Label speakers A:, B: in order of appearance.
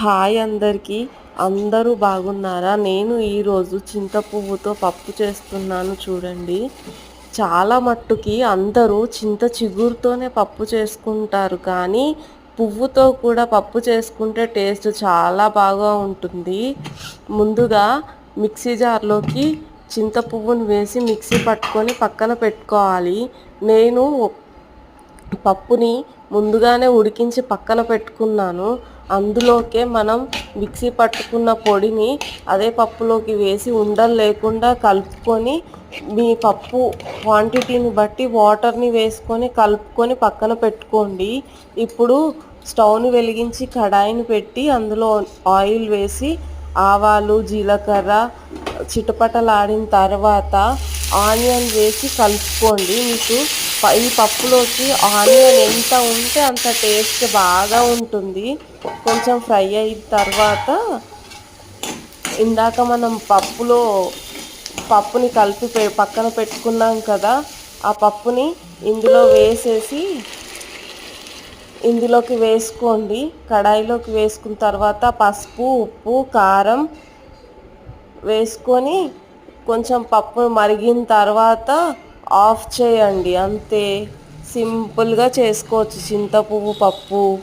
A: Hi అందరికీ. అందరూ బాగున్నారా? నేను ఈరోజు చింత పువ్వుతో పప్పు చేస్తున్నాను చూడండి. చాలా మట్టుకి అందరూ చింత చిగురుతోనే పప్పు చేసుకుంటారు కానీ పువ్వుతో కూడా పప్పు చేసుకుంటే టేస్ట్ చాలా బాగా ఉంటుంది. ముందుగా మిక్సీ జార్లోకి చింత పువ్వును వేసి మిక్సీ పట్టుకొని పక్కన పెట్టుకోవాలి. నేను పప్పుని ముందుగానే ఉడికించి పక్కన పెట్టుకున్నాను. అందులోకే మనం మిక్సీ పట్టుకున్న పొడిని అదే పప్పులోకి వేసి ఉండలు లేకుండా కలుపుకొని మీ పప్పు క్వాంటిటీని బట్టి వాటర్ని వేసుకొని కలుపుకొని పక్కన పెట్టుకోండి. ఇప్పుడు స్టవ్ని వెలిగించి కడాయిని పెట్టి అందులో ఆయిల్ వేసి ఆవాలు జీలకర్ర చిటపటలాడిన తర్వాత ఆనియన్ వేసి కలుపుకోండి. మీకు ఈ పప్పులోకి ఆనియన్ ఎంత ఉంటే అంత టేస్ట్ బాగా ఉంటుంది. కొంచెం ఫ్రై అయిన తర్వాత ఇందాక మనం పప్పులో పప్పుని కలిపి పక్కన పెట్టుకున్నాం కదా ఆ పప్పుని ఇందులో వేసేసి ఇందులోకి వేసుకోండి. కడాయిలోకి వేసుకున్న తర్వాత పసుపు ఉప్పు కారం వేసుకొని కొంచెం పప్పు మరిగిన తర్వాత ఆఫ్ చేయండి అంతే. సింపుల్గా చేసుకోవచ్చు. చింత పువ్వు పప్పు.